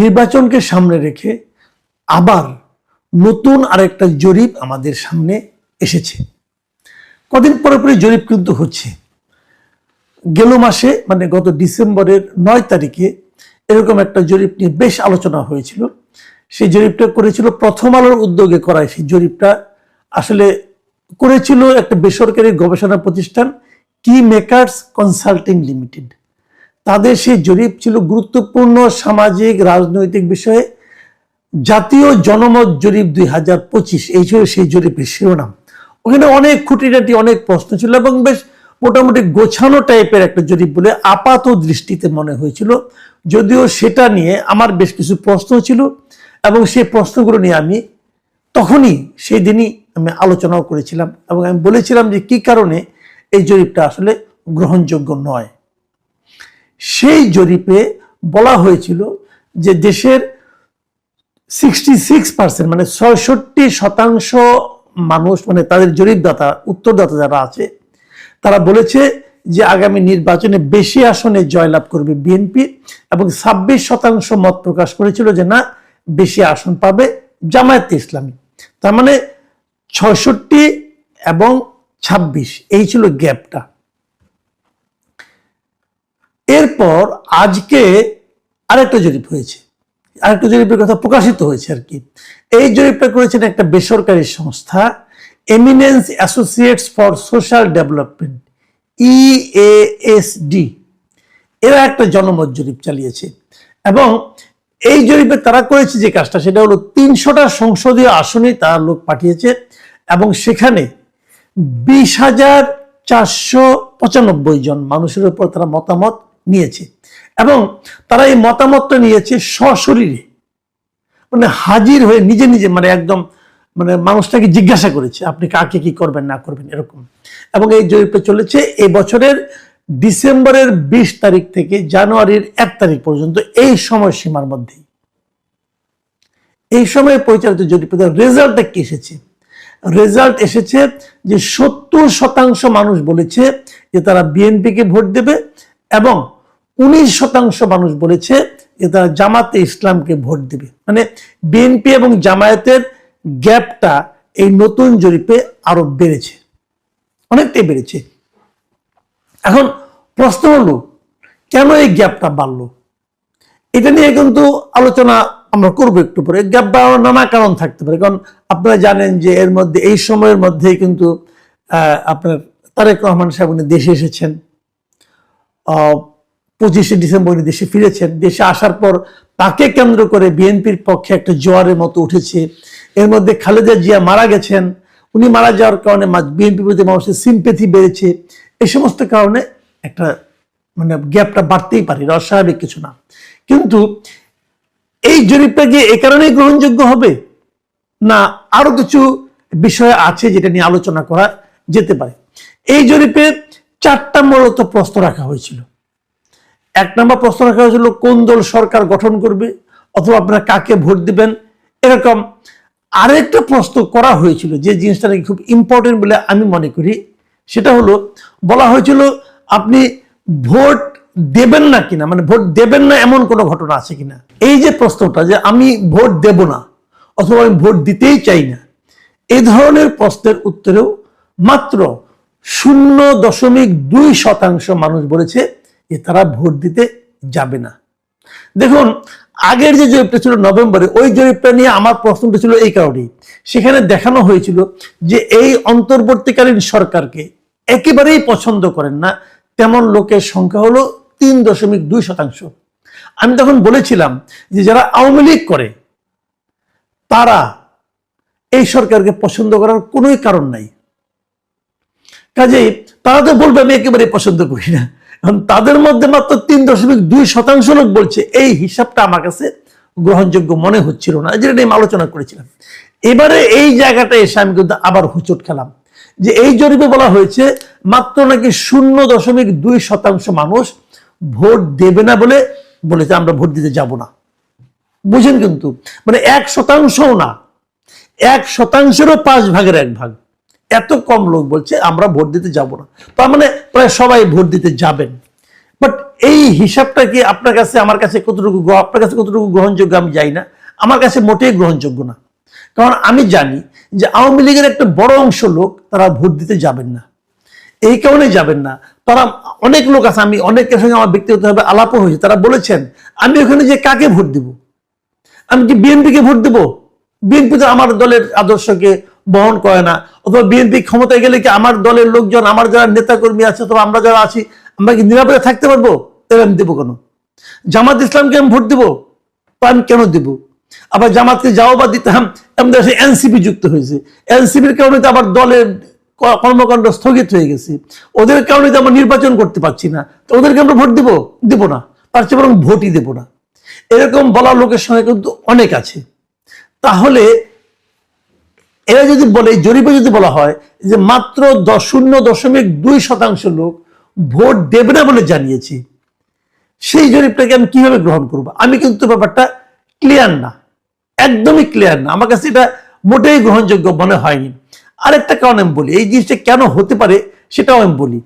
নির্বাচনকে সামনে রেখে আবার নতুন আরেকটা জরিপ আমাদের সামনে এসেছে। কদিন পরে পরে জরিপ কিন্তু হচ্ছে। গেল মাসে মানে গত ডিসেম্বরের নয় তারিখে এরকম একটা জরিপ নিয়ে বেশ আলোচনা হয়েছিল। সেই জরিপটা করেছিল, প্রথম আলোর উদ্যোগে করায় সেই জরিপটা আসলে করেছিল একটা বেসরকারি গবেষণা প্রতিষ্ঠান, কি মেকার্স কনসাল্টিং লিমিটেড। তাদের সেই জরিপ ছিল গুরুত্বপূর্ণ সামাজিক, রাজনৈতিক বিষয়ে। জাতীয় জনমত জরিপ দুই হাজার পঁচিশ, এই ছিল সেই জরিপের শিরোনাম। ওখানে অনেক খুঁটিনাটি, অনেক প্রশ্ন ছিল এবং বেশ মোটামুটি গোছানো টাইপের একটা জরিপ বলে আপাত দৃষ্টিতে মনে হয়েছিল। যদিও সেটা নিয়ে আমার বেশ কিছু প্রশ্ন ছিল এবং সেই প্রশ্নগুলো নিয়ে আমি তখনই সেই দিনই আমি আলোচনাও করেছিলাম এবং আমি বলেছিলাম যে কি কারণে এই জরিপটা আসলে গ্রহণযোগ্য নয়। সেই জরিপে বলা হয়েছিল যে দেশের সিক্সটি সিক্স পার্সেন্ট মানে ছয়ষট্টি শতাংশ মানুষ মানে তাদের জরিপদাতা, উত্তরদাতা যারা আছে, তারা বলেছে যে আগামী নির্বাচনে বেশি আসনে জয়লাভ করবে বিএনপি এবং ছাব্বিশ শতাংশ মত প্রকাশ করেছিল যে না, বেশি আসন পাবে জামায়াতে ইসলামী। তার মানে ছয়ষট্টি এবং ছাব্বিশ, এই ছিল গ্যাপটা। এরপর আজকে আরেকটা জরিপ হয়েছে। আরেকটা জরিপের কথা প্রকাশিত হয়েছে আর কি। এই জরিপটা করেছেন একটা বেসরকারি সংস্থা eminence associates for social development EASD এরা একটা জনমত জরিপ চালিয়েছে এবং এই জরিপে তারা করেছে যে কাজটা, সেটা হলো তিনশোটা সংসদীয় আসনে তারা লোক পাঠিয়েছে এবং সেখানে বিশ হাজার চারশো পঁচানব্বই জন মানুষের উপর তারা মতামত নিয়েছে। এবং তারা এই মতামতটা নিয়েছে সশরীরে। মানে হাজির হয়ে নিজে নিজে মানে একদম মানে মানুষটাকে জিজ্ঞাসা করেছে, আপনি কাকে কি করবেন, না করবেন, এরকম। এবং এই জরিপে চলেছে, এই বছরের ডিসেম্বরের বিশ তারিখ থেকে জানুয়ারির এক তারিখ পর্যন্ত এই সময়সীমার মধ্যেই। এই সময়ে পরিচালিত জরিপে রেজাল্টটা কি এসেছে? রেজাল্ট এসেছে যে সত্তর শতাংশ মানুষ বলেছে যে তারা বিএনপিকে ভোট দেবে এবং উনিশ শতাংশ মানুষ বলেছে যে তারা জামাতে ইসলামকে ভোট দেবে। মানে বিএনপি এবং জামায়াতের গ্যাপটা এই নতুন জরিপে আরও বেড়েছে। অনেকটাই বেড়েছে। এখন প্রশ্ন হলো, কেন এই গ্যাপটা বাড়লো? এটা নিয়ে কিন্তু আলোচনা আমরা করব একটু পরে। গ্যাপ বাড়ানোর নানা কারণ থাকতে পারে। কারণ আপনারা জানেন যে এর মধ্যে, এই সময়ের মধ্যেই কিন্তু আপনার তারেক রহমান সাহেব উনি দেশে এসেছেন। পঁচিশে ডিসেম্বর দেশে ফিরেছেন। দেশে আসার পর তাকে কেন্দ্র করে বিএনপির পক্ষে একটা জোয়ারের মতো উঠেছে। এর মধ্যে খালেদা জিয়া মারা গেছেন। উনি মারা যাওয়ার কারণে বিএনপির প্রতি মানুষের সিম্পেথি বেড়েছে। এই সমস্ত কারণে একটা মানে গ্যাপটা বাড়তেই পারে অস্বাভাবিক কিছু না। কিন্তু এই জরিপটা গিয়ে এ কারণেই গ্রহণযোগ্য হবে? না, আরও কিছু বিষয় আছে যেটা নিয়ে আলোচনা করা যেতে পারে। এই জরিপে চারটা মূলত প্রশ্ন রাখা হয়েছিল। এক নম্বর প্রশ্ন রাখা হয়েছিল, কোন দল সরকার গঠন করবে অথবা আপনারা কাকে ভোট দিবেন? এরকম আরেকটা প্রশ্ন করা হয়েছিল, যে জিনিসটা নাকি খুব ইম্পর্টেন্ট বলে আমি মনে করি। সেটা হলো, বলা হয়েছিল, আপনি ভোট দেবেন না কিনা মানে ভোট দেবেন না এমন কোনো ঘটনা আছে কিনা? এই যে প্রশ্নটা, যে আমি ভোট দেব না, অথবা আমি ভোট দিতেই চাই না এই ধরনের প্রশ্নের উত্তরেও মাত্র শূন্য দশমিক দুই শতাংশ মানুষ বলেছে যে তারা ভোট দিতে যাবে না। দেখুন, আগের যে জরিপটা ছিল নভেম্বরে, ওই জরিপটা নিয়ে আমার প্রশ্নটা ছিল এই কারণেই সেখানে দেখানো হয়েছিল যে এই অন্তর্বর্তীকালীন সরকারকে একেবারেই পছন্দ করেন না। তেমন লোকের সংখ্যা হলো তিন দশমিক দুই শতাংশ। আমি তখন বলেছিলাম যে যারা আওয়ামী লীগ করে, তারা এই সরকারকে পছন্দ করার কোনোই কারণ নাই। কাজেই তারা তো বলবে, আমি একেবারে পছন্দ করি না। তাদের মধ্যে মাত্র তিন দশমিক দুই শতাংশ লোক বলছে, এই হিসাবটা আমার কাছে গ্রহণযোগ্য মনে হচ্ছিল না। যেটা নিয়ে আমি আলোচনা করেছিলাম। এবারে এই জায়গাটা এসে আমি কিন্তু আবার হুচট খেলাম যে এই জরিপে বলা হয়েছে, মাত্র নাকি শূন্য দশমিক দুই শতাংশ মানুষ ভোট দেবে না বলে বলেছে, আমরা ভোট দিতে যাব না। বুঝেন কিন্তু মানে এক শতাংশও না, এক শতাংশেরও পাঁচ ভাগের এক ভাগ। এত কম লোক বলছে, আমরা ভোট দিতে যাব না। তার মানে প্রায় সবাই ভোট দিতে যাবেন। বাট এই হিসাবটা কি আপনার কাছে, আমার কাছে কতটুকু আপনার কাছে কতটুকু গ্রহণযোগ্য আমি জানি না। আমার কাছে মোটেই গ্রহণযোগ্য না। কারণ আমি জানি যে আওয়ামী লীগের একটা বড় অংশ লোক, তারা ভোট দিতে যাবেন না। এই কারণে যাবেন না। তারা অনেক লোক আছে, আমি অনেকের সঙ্গে আমার ব্যক্তিগতভাবে আলাপও হয়েছে। তারা বলেছেন, আমি ওখানে যে কাকে ভোট দিব? আমি কি বিএনপিকে ভোট দেবো? বিএনপি তো আমার দলের আদর্শকে বহন করে না। অথবা বিএনপি ক্ষমতায় গেলে কি আমার দলের লোকজন, আমার যারা নেতাকর্মী আছে অথবা আমরা যারা আছি, আমরা কি নিরাপদে থাকতে পারব? তাহলে আমি দেবো কেন? জামাত ইসলামকে আমি ভোট দেবো? তা আমি কেন দেবো? আবার জামাতকে যাও বা দিতাম আমাদের এনসিপি যুক্ত হয়েছে। এনসিপির কারণে তো আবার দলের কর্মকাণ্ড স্থগিত হয়ে গেছে। ওদের কারণে তো আমরা নির্বাচন করতে পারছি না। তো ওদেরকে আমরা ভোট দিব? দিব না। চেয়ে বরং ভোটই দেবো না। এরকম বলা লোকের সঙ্গে কিন্তু অনেক আছে। তাহলে এরা যদি বলে জরিপে যদি বলা হয় যে মাত্র দশ, শূন্য দশমিক দুই শতাংশ লোক ভোট দেবে না বলে জানিয়েছে, সেই জরিপটাকে আমি কীভাবে গ্রহণ করব? আমি কিন্তু ব্যাপারটা ক্লিয়ার না, একদমই ক্লিয়ার না। আমার কাছে এটা মোটেই গ্রহণযোগ্য মনে হয়নি। আরেকটা কারণ আমি বলি, এই জিনিসটা কেন হতে পারে সেটাও আমি বলি।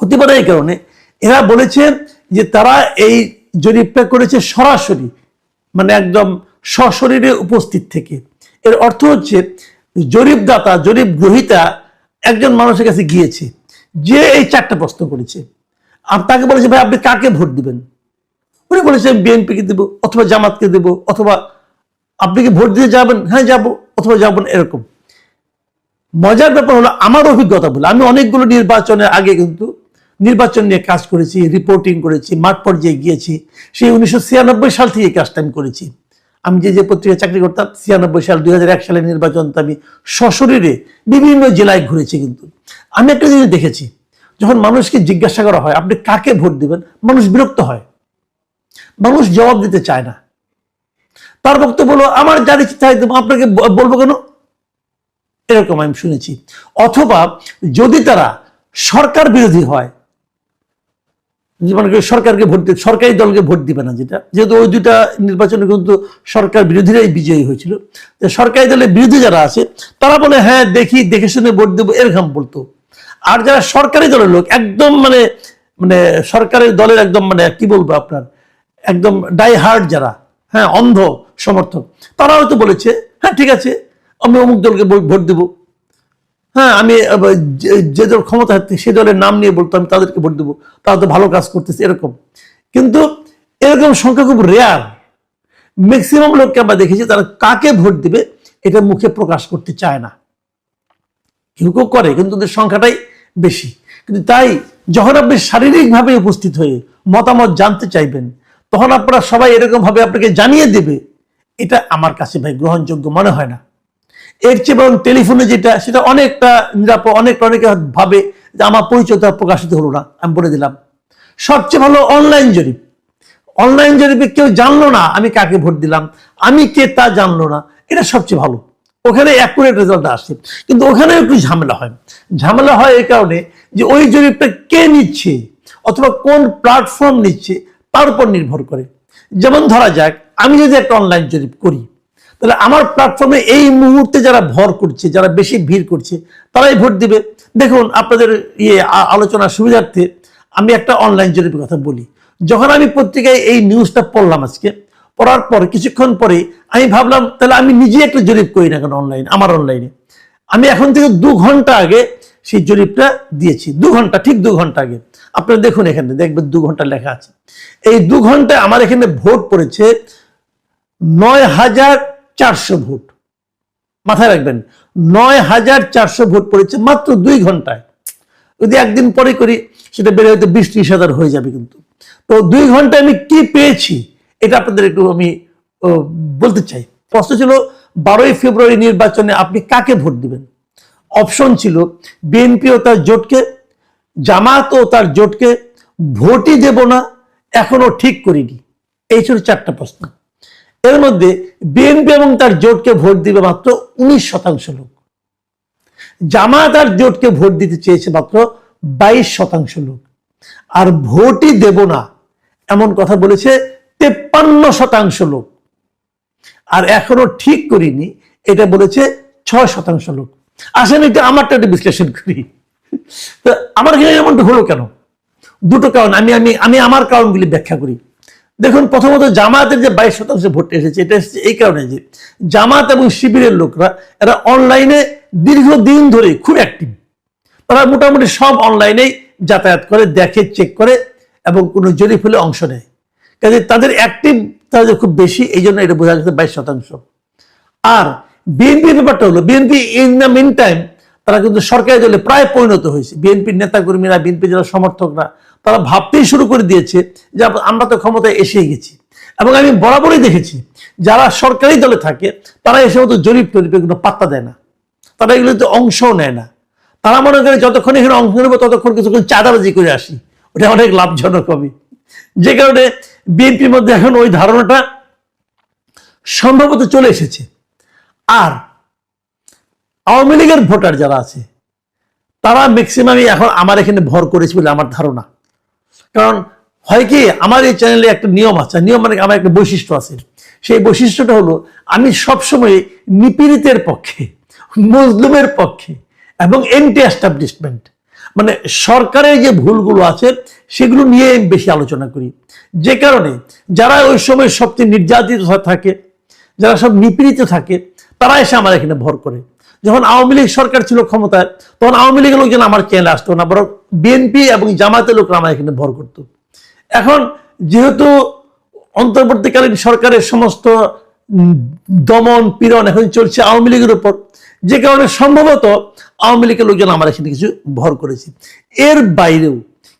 হতে পারে এই কারণে এরা বলেছে যে তারা এই জরিপটা করেছে সরাসরি মানে একদম সশরীরে উপস্থিত থেকে। এর অর্থ হচ্ছে জরিপদাতা জরিপ গ্রহিতা একজন মানুষের কাছে গিয়েছে, যে এই চারটা প্রশ্ন করেছে। আর তাকে বলেছে, ভাই, আপনি কাকে ভোট দিবেন? উনি বলেছে, আমি বিএনপিকে দেবো, অথবা জামাতকে দেবো, অথবা আপনি কি ভোট দিয়ে যাবেন? হ্যাঁ যাব, অথবা যাবেন এরকম। মজার ব্যাপার হলো, আমার অভিজ্ঞতা বলে, আমি অনেকগুলো নির্বাচনের আগে কিন্তু নির্বাচন নিয়ে কাজ করেছি রিপোর্টিং করেছি, মাঠ পর্যায়ে গিয়েছি, সেই উনিশশো ছিয়ানব্বই সাল থেকে কাজটা আমি করেছি। আমি যে যে পত্রিকায় চাকরি করতাম, ছিয়ানব্বই সাল, দুই হাজার এক সালের নির্বাচন আমি সশরীরে বিভিন্ন জেলায় ঘুরেছি কিন্তু। আমি একটা জিনিস দেখেছি, যখন মানুষকে জিজ্ঞাসা করা হয়, আপনি কাকে ভোট দিবেন? মানুষ বিরক্ত হয়। মানুষ জবাব দিতে চায় না। তার বক্তব্য হলো, আমার যার ইচ্ছে দেবো, আপনাকে বলব কেন? এরকম আমি শুনেছি। অথবা যদি তারা সরকার বিরোধী হয় যেমন কি সরকারকে ভোট দিবে সরকারি দলকে ভোট দিবে না যেটা। যেহেতু ওই দুটা নির্বাচনে কিন্তু সরকার বিরোধীরাই বিজয়ী হয়েছিল। সরকারি দলের বিরোধী যারা আছে, তারা বলে হ্যাঁ দেখি, দেখে শুনে ভোট দেবো, এরকম বলতো। আর যারা সরকারি দলের লোক, একদম মানে মানে সরকারের দলের একদম মানে কি বলব আপনার, একদম ডাই হার্ড যারা হ্যাঁ অন্ধ সমর্থক তারা হয়তো বলেছে হ্যাঁ ঠিক আছে, আমি অমুক দলকে ভোট দেবো। হ্যাঁ আমি যে- দল ক্ষমতা সে দলের নাম নিয়ে বলতো, আমি তাদেরকে ভোট দেবো। তারা তো ভালো কাজ করতেছে, এরকম। কিন্তু এরকম সংখ্যা খুব রেয়ার ম্যাক্সিমাম লোককে আমরা দেখেছি, তারা কাকে ভোট দিবে, এটা মুখে প্রকাশ করতে চায় না। কেউ কেউ করে, কিন্তু ওদের সংখ্যাটাই বেশি। কিন্তু তাই, যখন আপনি শারীরিকভাবে উপস্থিত হয়ে মতামত জানতে চাইবেন, তখন আপনারা সবাই এরকম ভাবে আপনাকে জানিয়ে দেবে, এটা আমার কাছে ভাই গ্রহণযোগ্য মনে হয় না। এর চেয়ে বরং টেলিফোনে যেটা, সেটা অনেকটা নিরাপদ, অনেক অনেকে ভাবে যে আমার পরিচয়টা প্রকাশিত হলো না, আমি বলে দিলাম। সবচেয়ে ভালো অনলাইন জরিপ। অনলাইন জরিপে কেউ জানলো না আমি কাকে ভোট দিলাম, আমি কে তা জানলো না, এটা সবচেয়ে ভালো। ওখানে অ্যাকুরেট রেজাল্ট আসে। কিন্তু ওখানে একটু ঝামেলা হয়। ঝামেলা হয় এই কারণে যে ওই জরিপটা কে নিচ্ছে অথবা কোন প্ল্যাটফর্ম নিচ্ছে, তার উপর নির্ভর করে। যেমন ধরা যাক, আমি যদি একটা অনলাইন জরিপ করি তাহলে আমার প্ল্যাটফর্মে এই মুহূর্তে যারা ভর করছে, যারা বেশি ভিড় করছে, তারাই ভোট দিবে। দেখুন, আপনাদের ইয়ে আলোচনার সুবিধার্থে আমি একটা অনলাইন জরিপের কথা বলি। যখন আমি পত্রিকায় এই নিউজটা পড়লাম আজকে, পড়ার পর, কিছুক্ষণ পরে আমি ভাবলাম, তাহলে আমি নিজে একটা জরিপ করি না কেন অনলাইন আমার অনলাইনে আমি এখন থেকে দু ঘণ্টা আগে সেই জরিপটা দিয়েছি। দু ঘণ্টা, ঠিক দু ঘণ্টা আগে। আপনারা দেখুন এখানে, দেখবেন দু ঘণ্টা লেখা আছে। এই দু ঘন্টায় আমার এখানে ভোট পড়েছে নয় হাজার চারশো ভোট। মাথায় রাখবেন, নয় হাজার চারশো ভোট পড়েছে মাত্র দুই ঘন্টায়। যদি একদিন পরে করি, সেটা বেড়ে হয়তো বিশ ত্রিশ হাজার হয়ে যাবে কিন্তু। তো দুই ঘন্টায় আমি কি পেয়েছি, এটা আপনাদের একটু আমি বলতে চাই। প্রশ্ন ছিল, বারোই ফেব্রুয়ারি নির্বাচনে আপনি কাকে ভোট দিবেন? অপশন ছিল, বিএনপি ও তার জোটকে, জামাত ও তার জোটকে, ভোটই দেব না, এখনও ঠিক করিনি। এই ছিল চারটা প্রশ্ন। এর মধ্যে বিএনপি এবং তার জোটকে ভোট দিবে মাত্র উনিশ শতাংশ লোক। জামাত আর জোটকে ভোট দিতে চেয়েছে মাত্র বাইশ শতাংশ লোক। আর ভোটই দেব না, এমন কথা বলেছে তেপ্পান্ন শতাংশ লোক। আর এখনও ঠিক করিনি, এটা বলেছে ছয় শতাংশ লোক। আসেন এটা আমারটা একটু বিশ্লেষণ করি। তো আমার এমনটা হলো কেন? দুটো কারণ, আমি আমি আমি আমার কারণগুলি ব্যাখ্যা করি। দেখুন, প্রথমত জামায়াতের যে বাইশ শতাংশ ভোট এসেছে, এটা এসেছে এই কারণে যে জামাত এবং শিবিরের লোকরা, এরা অনলাইনে দীর্ঘদিন ধরে খুব অ্যাক্টিভ তারা মোটামুটি সব অনলাইনেই যাতায়াত করে, দেখে চেক করে এবং কোনো জরিপ হলে অংশ নেয়। কাজে তাদের অ্যাক্টিভ তাদের খুব বেশি, এই জন্য এটা বোঝা যাচ্ছে বাইশ শতাংশ। আর বিএনপির ব্যাপারটা হলো, BNP in the mean time তারা কিন্তু সরকারি দলে প্রায় পরিণত হয়েছে। বিএনপির নেতাকর্মীরা, বিএনপি যারা সমর্থকরা তারা ভাবতেই শুরু করে দিয়েছে যে আমরা তো ক্ষমতায় এসেই গেছি। এবং আমি বরাবরই দেখেছি, যারা সরকারি দলে থাকে, তারা এসে মতো জরিপ টরিপ এগুলো পাত্তা দেয় না। তারা এগুলোতে অংশও নেয় না। তারা মনে করে যতক্ষণ এখানে অংশ নেব, ততক্ষণ কিছুক্ষণ চাঁদাবাজি করে আসি। ওটা অনেক লাভজনক হবে। যে কারণে বিএনপির মধ্যে এখন ওই ধারণাটা সম্ভবত চলে এসেছে। আর আওয়ামী লীগের ভোটার যারা আছে, তারা ম্যাক্সিমামই এখন আমার এখানে ভর করেছে বলে আমার ধারণা। কারণ হয় কি, আমার এই চ্যানেলে একটা নিয়ম আছে। নিয়ম মানে আমার একটা বৈশিষ্ট্য আছে। সেই বৈশিষ্ট্যটা হলো, আমি সবসময় নিপীড়িতের পক্ষে, মজলুমের পক্ষে এবং এন্টি এস্টাবলিশমেন্ট মানে সরকারের যে ভুলগুলো আছে, সেগুলো নিয়ে বেশি আলোচনা করি। যে কারণে যারা ওই সময় সবচেয়ে নির্যাতিত থাকে, যারা সব নিপীড়িত থাকে, তারা এসে আমার এখানে ভর করে। যখন আওয়ামী লীগ সরকার ছিল ক্ষমতায়, তখন আওয়ামী লীগের লোকজন আমার চ্যানেলে আসতো না, বরং বিএনপি এবং জামাতের লোকরা আমার এখানে ভর করতো। এখন যেহেতু অন্তর্বর্তীকালীন সরকারের সমস্ত দমন পীড়ন এখন চলছে আওয়ামী লীগের উপর, যে কারণে সম্ভবত আওয়ামী লীগের লোকজন আমার এখানে কিছু ভর করেছে। এর বাইরেও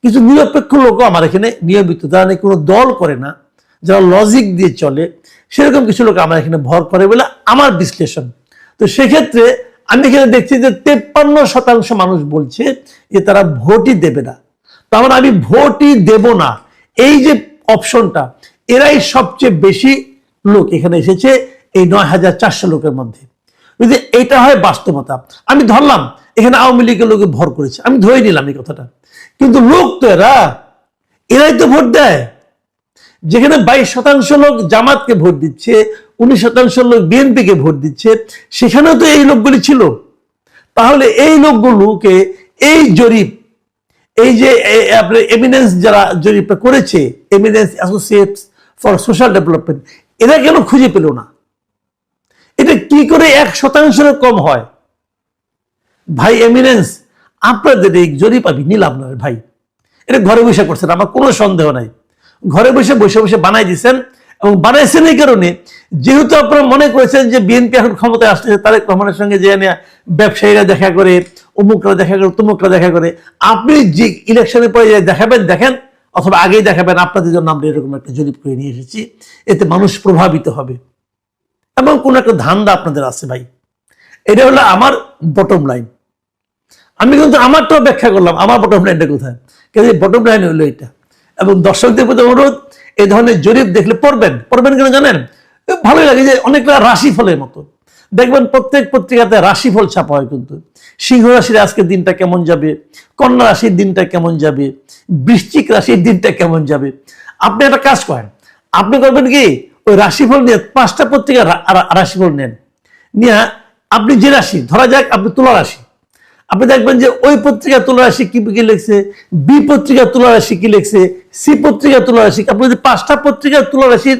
কিছু নিরপেক্ষ লোকও আমার এখানে নিয়মিত, যারা নাকি কোনো দল করে না, যারা লজিক দিয়ে চলে, সেরকম কিছু লোক আমার এখানে ভর করে বলে আমার বিশ্লেষণ। তো সেক্ষেত্রে আমি এখানে দেখছি যে তেপ্পান্ন শতাংশ মানুষ বলছে যে তারা ভোটই দেবে না। তার মানে আমি ভোটই দেব না। এই যে অপশনটা, এরাই সবচেয়ে বেশি লোক এখানে এসেছে এই নয় হাজার চারশো লোকের মধ্যে। যদি এটা হয় বাস্তবতা, আমি ধরলাম এখানে আওয়ামী লীগের লোকে ভর করেছে, আমি ধরে নিলাম এই কথাটা। কিন্তু লোক তো এরা, এরাই তো ভোট দেয়। যেখানে বাইশ শতাংশ লোক জামাতকে ভোট দিচ্ছে উনিশ শতাংশ লোক বিএনপিকে ভোট দিচ্ছে, সেখানেও তো এই লোকগুলি ছিল। তাহলে এই লোকগুলোকে এই জরিপ, এই যে আপনার এমিনেন্স যারা জরিপটা করেছে eminence associates for social development এরা কেন খুঁজে পেল না? এটা কি করে এক শতাংশের কম হয়? ভাই এমিনেন্স আপনাদের এই জরিপ আমি নিলাম না ভাই। এটা ঘরে বসে করছেন, আমার কোনো সন্দেহ নাই। ঘরে বসে বসে বসে বানাই দিচ্ছেন এবং বানাইছেন এই কারণে, যেহেতু আপনারা মনে করেছেন যে বিএনপি এখন ক্ষমতায় আসতেছে, তারেক রহমানের সঙ্গে যে ব্যবসায়ীরা দেখা করে, অমুকরা দেখা করে, তমুকরা দেখা করে, আপনি যে ইলেকশনের পরে দেখাবেন, দেখেন, অথবা আগেই দেখাবেন, আপনাদের জন্য আমরা এরকম একটা জরিপ করে নিয়ে এসেছি, এতে মানুষ প্রভাবিত হবে। এবং কোন একটা ধান্দা আপনাদের আছে ভাই। এটা হলো আমার বটম লাইন আমি কিন্তু আমারটাও ব্যাখ্যা করলাম, আমার বটম লাইনটা কোথায়? কিন্তু বটম লাইন হলো এটা। এবং দর্শকদের প্রতি অনুরোধ এই ধরনের জরিপ দেখলে পড়বেন পড়বেন কেন জানেন? ভালোই লাগে যে অনেকটা রাশিফলের মতো। দেখবেন প্রত্যেক পত্রিকাতে রাশিফল ছাপা হয় কিন্তু। সিংহ রাশির আজকের দিনটা কেমন যাবে? কন্যা রাশির দিনটা কেমন যাবে? বৃশ্চিক রাশির দিনটা কেমন যাবে? আপনি একটা কাজ করেন, আপনি করবেন কি? ওই রাশিফল নিয়ে পাঁচটা পত্রিকা রাশিফল নেন। নিয়ে আপনি যে রাশি, ধরা যাক আপনি তুলা রাশি আপনি দেখবেন যে ওই পত্রিকা তুলা রাশি কি কি লিখছে? বি পত্রিকা তুলা রাশি কি লিখছে? সি পত্রিকা তুলা রাশি আপনি যদি পাঁচটা পত্রিকা তুলা রাশির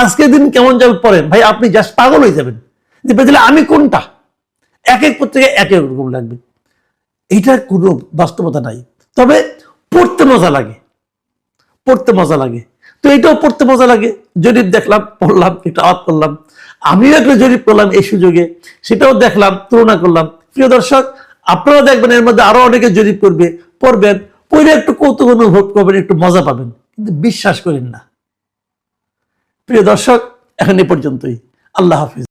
আজকের দিন কেমন যাবে পড়েন, ভাই আপনি জাস্ট পাগল হয়ে যাবেন। যে বেদলে আমি কোনটা? এক এক পত্রিকা এক এক রকম লাগবে। এটা কোনো বাস্তবতা নাই। তবে পড়তে মজা লাগে। পড়তে মজা লাগে। তো এটাও পড়তে মজা লাগে। জরিপ দেখলাম, পড়লাম একটু আওয়াজ করলাম। আমিও একটা জরিপ করলাম এই সুযোগে। সেটাও দেখলাম, তুলনা করলাম। প্রিয় দর্শক আপনারা দেখবেন এর মধ্যে আরও অনেকে জরিপ করবে, পড়বেন, পড়ে একটু কৌতুক অনুভব করবেন, একটু মজা পাবেন, কিন্তু বিশ্বাস করেন না। প্রিয় দর্শক, এখন এ পর্যন্তই। আল্লাহ হাফিজ।